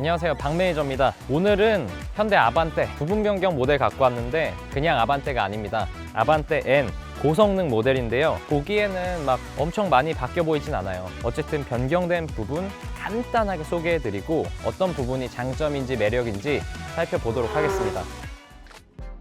안녕하세요. 박 매니저입니다. 오늘은 현대 아반떼 부분 변경 모델 갖고 왔는데 그냥 아반떼가 아닙니다. 아반떼 N 고성능 모델인데요. 보기에는 막 엄청 많이 바뀌어 보이진 않아요. 어쨌든 변경된 부분 간단하게 소개해드리고 어떤 부분이 장점인지 매력인지 살펴보도록 하겠습니다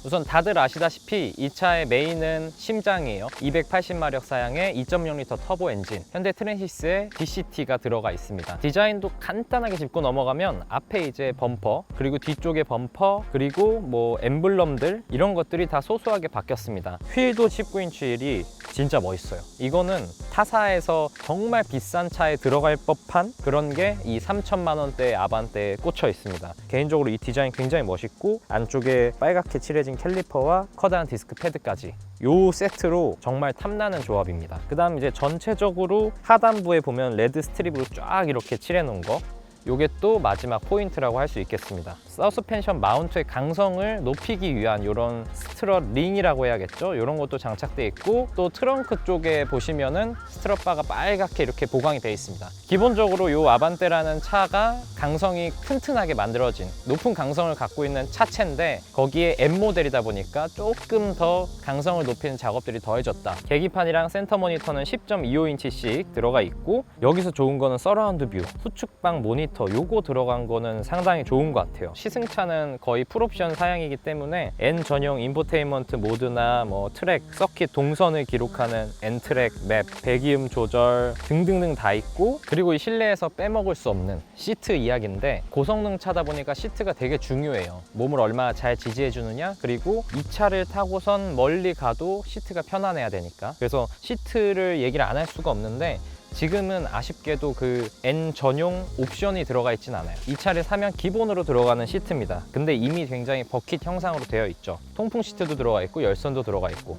우선 다들 아시다시피 이 차의 메인은 심장이에요. 280마력 사양의 2.0L 터보 엔진, 현대 트랜시스의 DCT가 들어가 있습니다. 디자인도 간단하게 짚고 넘어가면 앞에 이제 범퍼, 그리고 뒤쪽에 범퍼, 그리고 뭐 엠블럼들 이런 것들이 다 소소하게 바뀌었습니다. 휠도 19인치 휠이 진짜 멋있어요. 이거는 타사에서 정말 비싼 차에 들어갈 법한 그런 게 이 3천만 원대 아반떼에 꽂혀 있습니다. 개인적으로 이 디자인 굉장히 멋있고 안쪽에 빨갛게 칠해진 캘리퍼와 커다란 디스크 패드까지 요 세트로 정말 탐나는 조합입니다. 그 다음 이제 전체적으로 하단부에 보면 레드 스트립으로 쫙 이렇게 칠해 놓은 거 요게 또 마지막 포인트라고 할 수 있겠습니다. 서스펜션 마운트의 강성을 높이기 위한 이런 스트럿 링이라고 해야겠죠. 이런 것도 장착돼 있고 또 트렁크 쪽에 보시면은 스트럿 바가 빨갛게 이렇게 보강이 되어 있습니다. 기본적으로 이 아반떼라는 차가 강성이 튼튼하게 만들어진 높은 강성을 갖고 있는 차체인데 거기에 M 모델이다 보니까 조금 더 강성을 높이는 작업들이 더해졌다. 계기판이랑 센터 모니터는 10.25인치씩 들어가 있고 여기서 좋은 거는 서라운드 뷰, 후측방 모니터 요거 들어간 거는 상당히 좋은 것 같아요. 시승차는 거의 풀옵션 사양이기 때문에 N 전용 인포테인먼트 모드나 뭐 트랙, 서킷 동선을 기록하는 N 트랙, 맵, 배기음 조절 등등등 다 있고 그리고 이 실내에서 빼먹을 수 없는 시트 이야기인데 고성능 차다 보니까 시트가 되게 중요해요. 몸을 얼마나 잘 지지해 주느냐 그리고 이 차를 타고선 멀리 가도 시트가 편안해야 되니까 그래서 시트를 얘기를 안 할 수가 없는데 지금은 아쉽게도 그 N 전용 옵션이 들어가 있진 않아요. 이 차를 사면 기본으로 들어가는 시트입니다. 근데 이미 굉장히 버킷 형상으로 되어 있죠. 통풍 시트도 들어가 있고 열선도 들어가 있고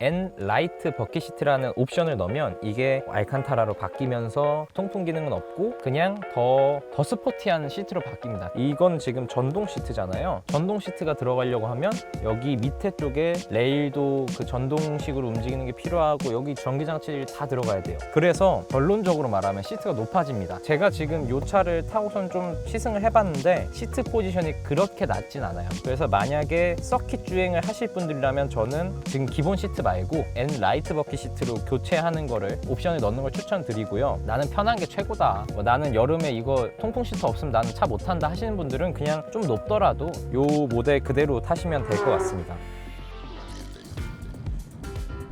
N 라이트 버킷 시트라는 옵션을 넣으면 이게 알칸타라로 바뀌면서 통풍 기능은 없고 그냥 더, 더 스포티한 시트로 바뀝니다. 이건 지금 전동 시트잖아요. 전동 시트가 들어가려고 하면 여기 밑에 쪽에 레일도 그 전동식으로 움직이는 게 필요하고 여기 전기장치들이 다 들어가야 돼요. 그래서 결론적으로 말하면 시트가 높아집니다. 제가 지금 이 차를 타고선 좀 시승을 해봤는데 시트 포지션이 그렇게 낮진 않아요. 그래서 만약에 서킷 주행을 하실 분들이라면 저는 지금 기본 시트 말고 N 라이트 버킷 시트로 교체하는 거를 옵션에 넣는 걸 추천드리고요. 나는 편한 게 최고다. 뭐 나는 여름에 이거 통풍 시트 없으면 나는 차 못 탄다 하시는 분들은 그냥 좀 높더라도 요 모델 그대로 타시면 될 것 같습니다.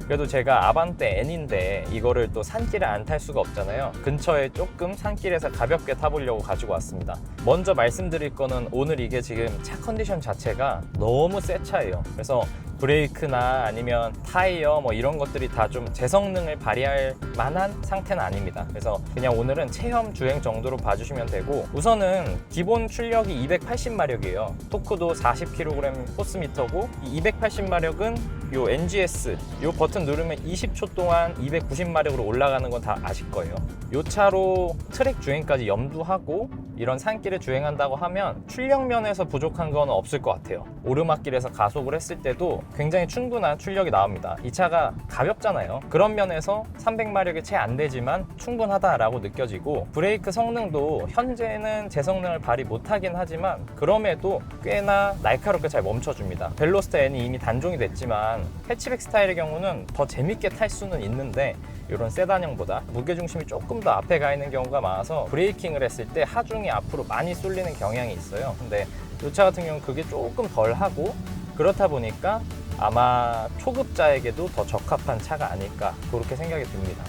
그래도 제가 아반떼 N인데 이거를 또 산길에 안 탈 수가 없잖아요. 근처에 조금 산길에서 가볍게 타보려고 가지고 왔습니다. 먼저 말씀드릴 거는 오늘 이게 지금 차 컨디션 자체가 너무 새 차예요. 그래서 브레이크나 아니면 타이어 뭐 이런 것들이 다 좀 제성능을 발휘할 만한 상태는 아닙니다. 그래서 그냥 오늘은 체험 주행 정도로 봐주시면 되고 우선은 기본 출력이 280마력이에요. 토크도 40kg 호스미터고 이 280마력은 요 NGS 요 버튼 누르면 20초 동안 290마력으로 올라가는 건 다 아실 거예요. 요 차로 트랙 주행까지 염두하고 이런 산길을 주행한다고 하면 출력 면에서 부족한 건 없을 것 같아요. 오르막길에서 가속을 했을 때도 굉장히 충분한 출력이 나옵니다. 이 차가 가볍잖아요. 그런 면에서 300마력이 채 안 되지만 충분하다라고 느껴지고 브레이크 성능도 현재는 제 성능을 발휘 못하긴 하지만 그럼에도 꽤나 날카롭게 잘 멈춰줍니다. 벨로스터 N이 이미 단종이 됐 지만 해치백 스타일의 경우는 더 재밌게 탈 수는 있는데 이런 세단형보다 무게중심이 조금 더 앞에 가 있는 경우가 많아서 브레이킹을 했을 때 하중이 앞으로 많이 쏠리는 경향이 있어요. 근데 이 차 같은 경우는 그게 조금 덜 하고 그렇다 보니까 아마 초급자에게도 더 적합한 차가 아닐까 그렇게 생각이 듭니다.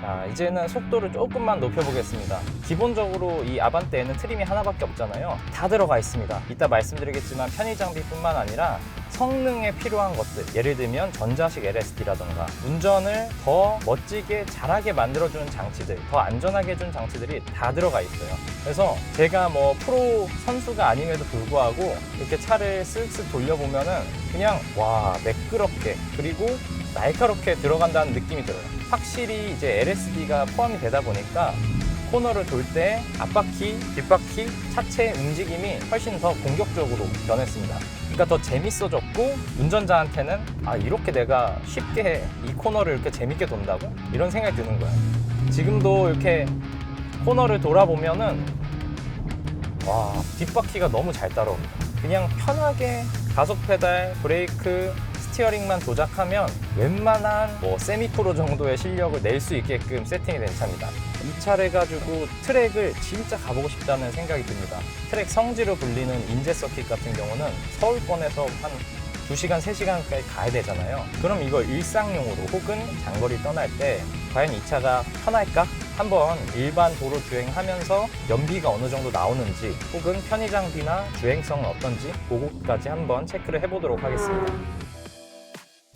자, 이제는 속도를 조금만 높여보겠습니다. 기본적으로 이 아반떼에는 트림이 하나밖에 없잖아요. 다 들어가 있습니다. 이따 말씀드리겠지만 편의 장비뿐만 아니라 성능에 필요한 것들, 예를 들면 전자식 LSD라던가 운전을 더 멋지게 잘하게 만들어주는 장치들, 더 안전하게 해주는 장치들이 다 들어가 있어요. 그래서 제가 뭐 프로 선수가 아님에도 불구하고 이렇게 차를 쓱쓱 돌려보면은 그냥 와 매끄럽게 그리고 날카롭게 들어간다는 느낌이 들어요. 확실히 이제 LSD가 포함이 되다 보니까 코너를 돌 때 앞바퀴, 뒷바퀴, 차체 움직임이 훨씬 더 공격적으로 변했습니다. 그러니까 더 재밌어졌고 운전자한테는 아 이렇게 내가 쉽게 이 코너를 이렇게 재밌게 돈다고 이런 생각이 드는 거예요. 지금도 이렇게 코너를 돌아보면은 와 뒷바퀴가 너무 잘 따라옵니다. 그냥 편하게 가속 페달, 브레이크, 스티어링만 조작하면 웬만한 뭐 세미프로 정도의 실력을 낼 수 있게끔 세팅이 된 차입니다. 이 차를 가지고 트랙을 진짜 가보고 싶다는 생각이 듭니다. 트랙 성지로 불리는 인제 서킷 같은 경우는 서울권에서 한 2시간, 3시간까지 가야 되잖아요. 그럼 이걸 일상용으로 혹은 장거리 떠날 때 과연 이 차가 편할까? 한번 일반 도로 주행하면서 연비가 어느 정도 나오는지 혹은 편의 장비나 주행성은 어떤지 그거까지 한번 체크를 해보도록 하겠습니다.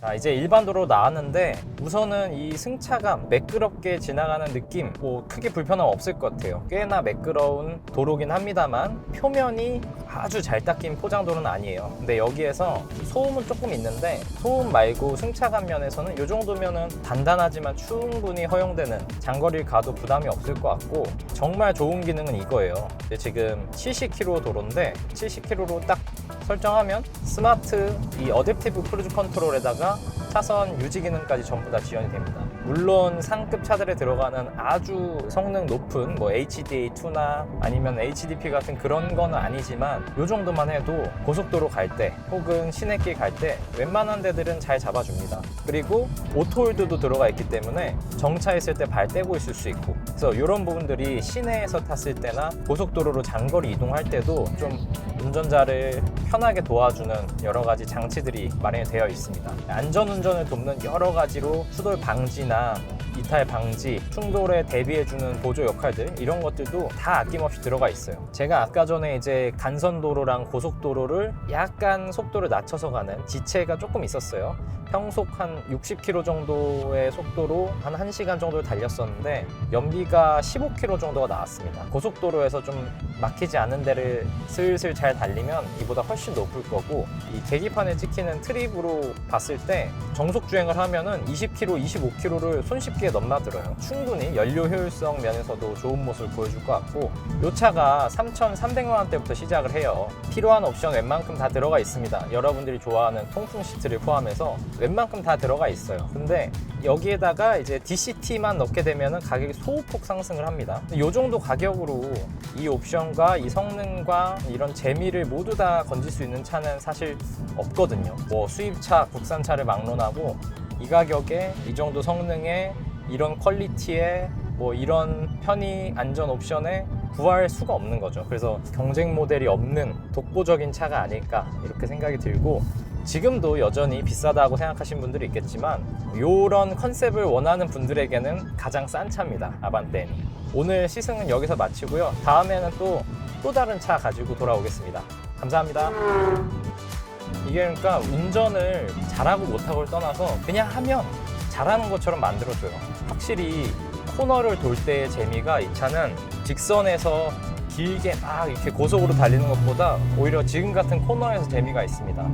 자, 이제 일반 도로 나왔는데 우선은 이 승차가 매끄럽게 지나가는 느낌 뭐 크게 불편함 없을 것 같아요. 꽤나 매끄러운 도로긴 합니다만 표면이 아주 잘 닦인 포장도로는 아니에요. 근데 여기에서 소음은 조금 있는데 소음 말고 승차감 면에서는 이 정도면은 단단하지만 충분히 허용되는 장거리를 가도 부담이 없을 것 같고 정말 좋은 기능은 이거예요. 지금 70km 도로인데 70km로 딱 설정하면 스마트 이 어댑티브 크루즈 컨트롤에다가 차선 유지 기능까지 전부 다 지원이 됩니다. 물론 상급 차들에 들어가는 아주 성능 높은 뭐 HDA2나 아니면 HDP 같은 그런 거는 아니지만 이 정도만 해도 고속도로 갈 때 혹은 시내길 갈 때 웬만한 데들은 잘 잡아줍니다. 그리고 오토홀드도 들어가 있기 때문에 정차했을 때 발 떼고 있을 수 있고 그래서 이런 부분들이 시내에서 탔을 때나 고속도로로 장거리 이동할 때도 좀 운전자를 편하게 도와주는 여러 가지 장치들이 마련이 되어 있습니다. 안전 운전을 돕는 여러 가지로 추돌 방지나 이탈 방지, 충돌에 대비해주는 보조 역할들 이런 것들도 다 아낌없이 들어가 있어요. 제가 아까 전에 이제 간선도로랑 고속도로를 약간 속도를 낮춰서 가는 지체가 조금 있었어요. 평속 한 60km 정도의 속도로 한 1시간 정도를 달렸었는데 연비가 15km 정도가 나왔습니다. 고속도로에서 좀 막히지 않은 데를 슬슬 잘 달리면 이보다 훨씬 높을 거고 이 계기판에 찍히는 트립으로 봤을 때 정속 주행을 하면은 20km, 25km를 손쉽게 넘나들어요. 충분히 연료 효율성 면에서도 좋은 모습을 보여줄 것 같고 이 차가 3,300만 원대부터 시작을 해요. 필요한 옵션 웬만큼 다 들어가 있습니다. 여러분들이 좋아하는 통풍 시트를 포함해서 웬만큼 다 들어가 있어요. 근데 여기에다가 이제 DCT만 넣게 되면 가격이 소폭 상승을 합니다. 이 정도 가격으로 이 옵션과 이 성능과 이런 재미를 모두 다 건질 수 있는 차는 사실 없거든요. 뭐 수입차, 국산차를 막론하고 이 가격에 이 정도 성능에 이런 퀄리티에 뭐 이런 편의 안전 옵션에 구할 수가 없는 거죠. 그래서 경쟁 모델이 없는 독보적인 차가 아닐까 이렇게 생각이 들고 지금도 여전히 비싸다고 생각하시는 분들이 있겠지만 이런 컨셉을 원하는 분들에게는 가장 싼 차입니다. 아반떼는. 오늘 시승은 여기서 마치고요. 다음에는 또또 다른 차 가지고 돌아오겠습니다. 감사합니다. 이게 그러니까 운전을 잘하고 못하고를 떠나서 그냥 하면 잘하는 것처럼 만들어줘요. 확실히 코너를 돌 때의 재미가 이 차는 직선에서 길게 막 이렇게 고속으로 달리는 것보다 오히려 지금 같은 코너에서 재미가 있습니다.